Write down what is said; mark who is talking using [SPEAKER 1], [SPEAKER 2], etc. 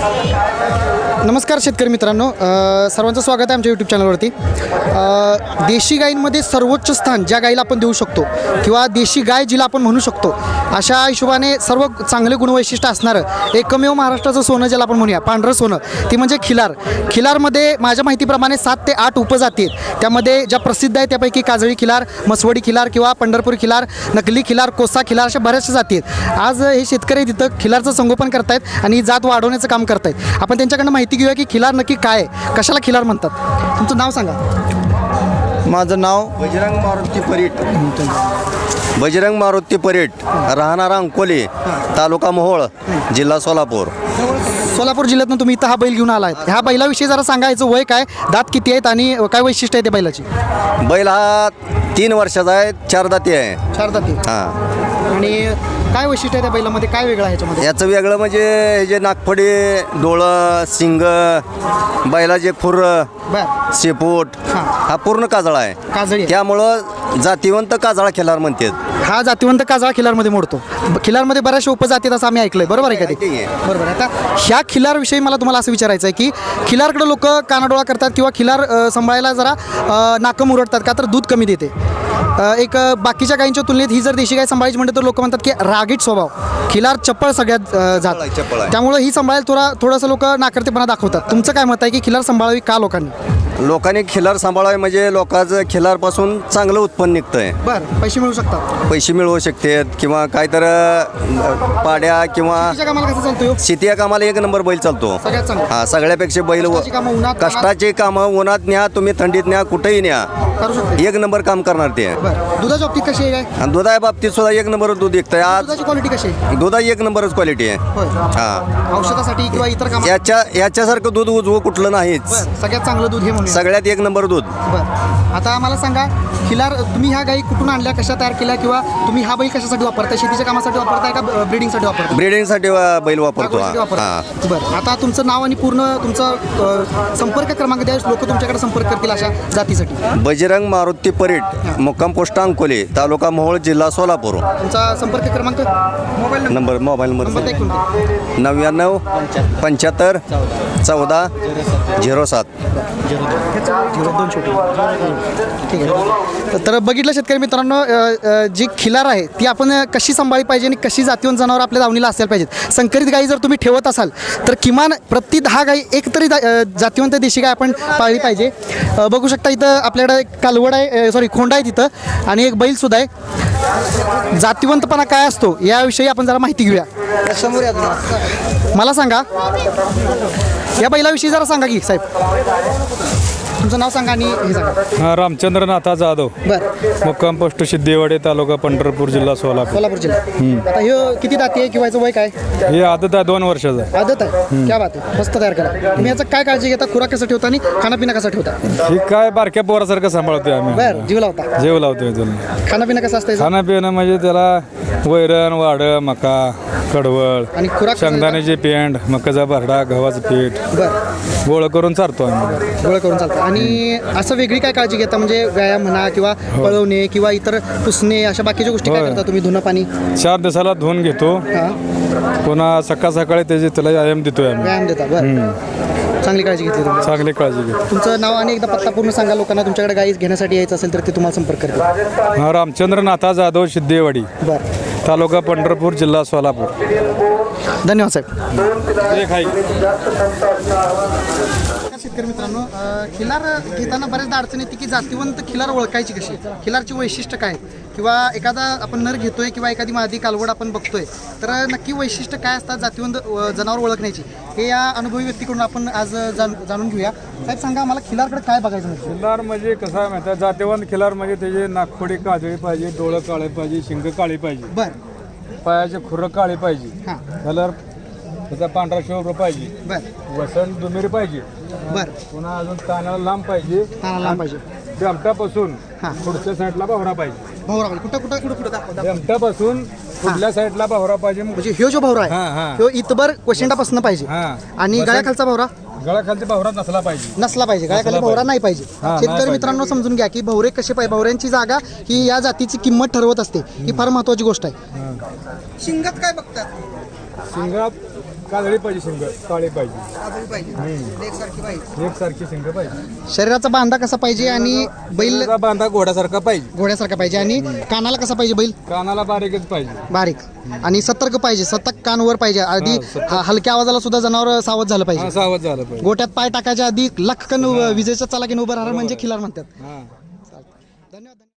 [SPEAKER 1] Okay. नमस्कार शेतकरी मित्रांनो अ, सर्वांचं स्वागत आहे आमच्या यूट्यूब चॅनलवरती अ, देशी गायींमध्ये सर्वोच्च स्थान ज्या गायीला आपण देऊ शकतो किंवा देशी गाय जिला आपण म्हणू शकतो अशा हिशोबाने सर्व चांगले गुणवैशिष्ट्य असणारं एकमेव महाराष्ट्राचं सोनं ज्याला आपण म्हणूया पांढरं सोनं ती म्हणजे खिलार. खिलारमध्ये माझ्या माहितीप्रमाणे सात ते आठ उपजाती आहेत. त्यामध्ये ज्या प्रसिद्ध आहेत त्यापैकी काजळी खिलार मसवडी खिलार किंवा पंढरपूर खिलार नकली खिलार कोसा खिलार अशा बऱ्याचशा जाती आहेत. आज हे शेतकरी तिथं खिलारचं संगोपन करतायत आणि ही जात वाढवण्याचं काम करतायत. आपण त्यांच्याकडनं माहिती घेऊया की खिलार नक्की काय आहे? कशाला खिलार म्हणतात? तुमचं नाव सांगा.
[SPEAKER 2] माझं नाव बजरंग मारुती परीट बजरंग मारुती परीट राहणारा अंकोले तालुका मोहोळ जिल्हा सोलापूर.
[SPEAKER 1] सोलापूर जिल्ह्यातनं तुम्ही इथं हा बैल घेऊन आला आहेत ह्या बैलाविषयी जरा सांगायचं वय काय? दात किती आहेत आणि काय वैशिष्ट्य आहे त्या बैलाची?
[SPEAKER 2] बैल हा तीन वर्षाचा आहे चार दाती आहे.
[SPEAKER 1] चार दाती?
[SPEAKER 2] हां.
[SPEAKER 1] आणि काय वैशिष्ट्य आहे त्या बैलामध्ये? काय वेगळं आहे ह्याच्यामध्ये
[SPEAKER 2] याचं वेगळं म्हणजे हे जे नागफडी डोळं शिंग बैलाचे खुर
[SPEAKER 1] बर.
[SPEAKER 2] शेपूट
[SPEAKER 1] हां.
[SPEAKER 2] हा पूर्ण काजळा आहे.
[SPEAKER 1] काजळी आहे.
[SPEAKER 2] त्यामुळं जातीवंत काजळा खेळार म्हणतात.
[SPEAKER 1] हा जातीवंत काजळा खिलारमध्ये मोडतो. खिलारमध्ये बऱ्याचशा उपजाती आहेत असं आम्ही ऐकलंय. बरोबर आहे कधी. बरोबर आहे. आता ह्या खिलारविषयी मला तुम्हाला असं विचारायचं आहे की खिलारकडे लोक कानाडोळा करतात किंवा खिलार सांभाळायला जरा नाकं मुरडतात का? तर दूध कमी देते. एक बाकीच्या गायींच्या तुलनेत ही जर देशी गाय सांभाळायची म्हणते तर लोक म्हणतात की रागीट स्वभाव. खिलार चप्पळ सगळ्यात जात. त्यामुळे ही सांभाळायला थोडा थोडंसं लोक नाकर्तेपणा दाखवतात. तुमचं काय मत आहे की खिलार सांभाळावी का लोकांनी?
[SPEAKER 2] लोकांनी खिलार सांभाळावे म्हणजे लोकांचं खिलारपासून चांगलं उत्पन्न निघतंय.
[SPEAKER 1] बरं पैसे मिळू शकतात.
[SPEAKER 2] पैसे मिळवू शकतात किंवा काहीतर अ, पाड्या किंवा
[SPEAKER 1] तिच्या कामाला कसं चालतो ह्यो?
[SPEAKER 2] शेती या कामाला एक नंबर बैल चालतो.
[SPEAKER 1] सगळ्यात चांगलं.
[SPEAKER 2] हा सगळ्यापेक्षा बैल व-
[SPEAKER 1] कष्टाची कामं उन्हात,
[SPEAKER 2] कष्टाची कामं उन्हात न्या तुम्ही थंडीत न्या कुठेही न्या.
[SPEAKER 1] करू शकते?
[SPEAKER 2] एक नंबर काम करणार ते.
[SPEAKER 1] बरं. दुधाच्या बाबतीत कशी आहे? काय
[SPEAKER 2] आणि दुधा बाबतीत सुद्धा एक नंबर दूध विकतंय. आज
[SPEAKER 1] दुधाची क्वालिटी कशी आहे?
[SPEAKER 2] दुधा एक नंबरच क्वालिटी आहे.
[SPEAKER 1] होय.
[SPEAKER 2] हा.
[SPEAKER 1] औषधासाठी किंवा इतर
[SPEAKER 2] याच्या याच्यासारखं दूध उजवं कुठलं नाहीच.
[SPEAKER 1] बरं. सगळ्यात चांगलं दूध हे म्हणून
[SPEAKER 2] सगळ्यात एक नंबर दूध.
[SPEAKER 1] बरं. आता मला सांगा खिलार तुम्ही ह्या गाई कुठून आणल्या कशा तयार केल्या किंवा तुम्ही हा बैल कशासाठी वापरताय? शेतीच्या कामासाठी वापरताय का ब्रिडिंगसाठी वापरताय?
[SPEAKER 2] ब्रिडिंगसाठी वा- बैल वापरतो हा.
[SPEAKER 1] बरं. आता तुमचं नाव आणि पूर्ण तुमचा अ, संपर्क क्रमांक द्या लोक तुमच्याकडे संपर्क करतील अशा जातीसाठी.
[SPEAKER 2] बजरंग मारुती परीट मुक्काम पोस्ट अंकोले तालुका मोहोळ जिल्हा सोलापूर.
[SPEAKER 1] तुमचा संपर्क क्रमांक? Mobile number.
[SPEAKER 2] Mobile
[SPEAKER 1] number.
[SPEAKER 2] नव्याण्णव पंच्याहत्तर चौदा झिरो सात.
[SPEAKER 1] ठीक आहे. तर बघितलं शेतकरी मित्रांनो जी खिलार आहे ती आपण कशी सांभाळली पाहिजे आणि कशी जातीवंत जनावर आपल्या दावणीला असायला पाहिजेत? संकरित गाई जर तुम्ही ठेवत असाल तर किमान प्रति दहा गाई एक तरी जातीवंत देशी गाय आपण पाळली पाहिजे. बघू शकता इथं आपल्याकडे एक कालवड आहे सॉरी खोंडा आहे तिथं. आणि एक बैलसुद्धा आहे. जातिवंतपणा काय असतो याविषयी आपण जरा माहिती घेऊया. समोर मला सांगा. या बैलाविषयी जरा सांगा की साहेब. तुमचं नाव सांगा आणि हे सांगा.
[SPEAKER 3] हा रामचंद्र नाथा जाधव.
[SPEAKER 1] बरं.
[SPEAKER 3] मुक्काम पोस्ट सिद्धेवाडी तालुका पंढरपूर जिल्हा सोलापूर.
[SPEAKER 1] कोल्हापूर जिल्हा. आता ह्यो किती दाती आहे किंवा याचं वय काय?
[SPEAKER 3] हे आदत आहे दोन वर्षाचं.
[SPEAKER 1] आदत आहे? क्या बात आहे. मस्त तयार करा तुम्ही याचं काय काळजी घेता? खुराक कसं ठेवता आणि खानापिना कसा ठेवता?
[SPEAKER 3] ही काय बारक्या पोरासारखं सांभाळतोय आम्ही.
[SPEAKER 1] बरं जीव लावता.
[SPEAKER 3] जेव लावतोय त्याला.
[SPEAKER 1] खानापिना कसं असतं याचं?
[SPEAKER 3] खाणं पिणं म्हणजे त्याला वैरण वाड मका. कडवळ
[SPEAKER 1] आणि खुराक कसं
[SPEAKER 3] शेंगदाण्याची पेंड मकाचा भरडा गव्हाचं पीठ.
[SPEAKER 1] बरं.
[SPEAKER 3] गोळ करून चारतो आम्ही.
[SPEAKER 1] गोळा करून चालतं. आणि असं वेगळी काय काळजी घेता? म्हणजे व्यायाम म्हणा किंवा पळवणे किंवा इतर पुसणे अशा बाकीच्या गोष्टी काय
[SPEAKER 3] होय.
[SPEAKER 1] करता तुम्ही? धुणं पाणी?
[SPEAKER 3] चार दिवसाला धुवून घेतो.
[SPEAKER 1] हां.
[SPEAKER 3] पुन्हा सकाळ सकाळी त्याची त्याला व्यायाम देतोय आम्ही.
[SPEAKER 1] व्यायाम देता बरं. चांगली काळजी घेतली तुम्ही.
[SPEAKER 3] चांगली काळजी घेतो.
[SPEAKER 1] तुमचं नाव आणि एकदा पत्ता पूर्ण सांगा लोकांना. तुमच्याकडे गाई घेण्यासाठी यायचं असेल तर ते तुम्हाला संपर्क करतील.
[SPEAKER 3] हा रामचंद्र नाथा जाधव सिद्धेवाडी
[SPEAKER 1] बरं.
[SPEAKER 3] तालुका पंढरपूर जिल्हा सोलापूर.
[SPEAKER 1] धन्यवाद साहेब.
[SPEAKER 3] एक आहे.
[SPEAKER 1] शेतकरी मित्रांनो अ, खिलार घेताना बऱ्याचदा अडचण येते की जातीवंत खिलार ओळखायची कशी खिलारची वैशिष्ट्य काय? किंवा एखादा आपण नर घेतोय किंवा एखादी मादी कालवड आपण बघतोय तर नक्की वैशिष्ट्य काय असतात जातीवंत जनावर ओळखण्याची? हे या अनुभवी व्यक्तीकडून आपण आज जाण जाणून घेऊया. साहेब सांगा आम्हाला खिलारकडे काय बघायचं
[SPEAKER 3] खिल्लार म्हणजे कसं आहे माहिती जातेवंत खिल्लार म्हणजे त्याचे नागफोडी काजळी पाहिजे डोळं काळे पाहिजे शिंग काळी पाहिजे.
[SPEAKER 1] बरं.
[SPEAKER 3] पायाचे खुरं काळी पाहिजे.
[SPEAKER 1] हां.
[SPEAKER 3] कलर त्याचा पांढरा शिवभर पाहिजे.
[SPEAKER 1] बरं.
[SPEAKER 3] वसण दुमेरी पाहिजे.
[SPEAKER 1] बरं.
[SPEAKER 3] पुन्हा अजून कानाला लांब पाहिजे.
[SPEAKER 1] लांब पाहिजे.
[SPEAKER 3] डमटापासून. पुढच्या साईडला भावरा पाहिजे.
[SPEAKER 1] भाऊरा पाहिजे कुठं कुठं कुठं कुठं दाखव दाखव.
[SPEAKER 3] डमटापासून पुढल्या साईडला भावरा पाहिजे
[SPEAKER 1] म्हणजे ह्यो जो भावरा
[SPEAKER 3] हां,
[SPEAKER 1] आहे. ह्यो इतबर कोशिंडापासून पाहिजे.
[SPEAKER 3] हा.
[SPEAKER 1] आणि गळ्याखालचा भावरा
[SPEAKER 3] गळाखालची भावरा नसला पाहिजे.
[SPEAKER 1] नसला पाहिजे. गळ्याखाली
[SPEAKER 3] नसला
[SPEAKER 1] भवरा
[SPEAKER 3] पाहिजे.
[SPEAKER 1] नाही पाहिजे.
[SPEAKER 3] हा, नाही
[SPEAKER 1] शेतकरी
[SPEAKER 3] पाहिजे.
[SPEAKER 1] मित्रांनो समजून घ्या की भवरे कसे पाहिजे. भवऱ्यांची जागा ही या जातीची किंमत ठरवत असते. ही फार महत्वाची गोष्ट आहे. शिंगात काय बघतात?
[SPEAKER 3] शिंगात काजळी पाहिजे शिंग काळे पाहिजे. एकसारखी शिंग पाहिजे.
[SPEAKER 1] शरीराचा बांधा कसा पाहिजे आणि बैल
[SPEAKER 3] बैलाचा बांधा घोड्यासारखा पाहिजे.
[SPEAKER 1] घोड्यासारखा पाहिजे आणि कानाला कसा पाहिजे बैल?
[SPEAKER 3] कानाला बारीकच पाहिजे.
[SPEAKER 1] बारीक. आणि सतर्क पाहिजे सतत कान वर पाहिजे. आधी
[SPEAKER 3] हा.
[SPEAKER 1] हा, हलक्या आवाजाला सुद्धा जनावर सावध झालं
[SPEAKER 3] हा
[SPEAKER 1] पाहिजे.
[SPEAKER 3] सावध झालं पाहिजे.
[SPEAKER 1] गोट्यात पाय टाकायच्या आधी लखकन विजेच्या चलाकीने उभं राहणार म्हणजे खिलार म्हणतात.
[SPEAKER 3] हा.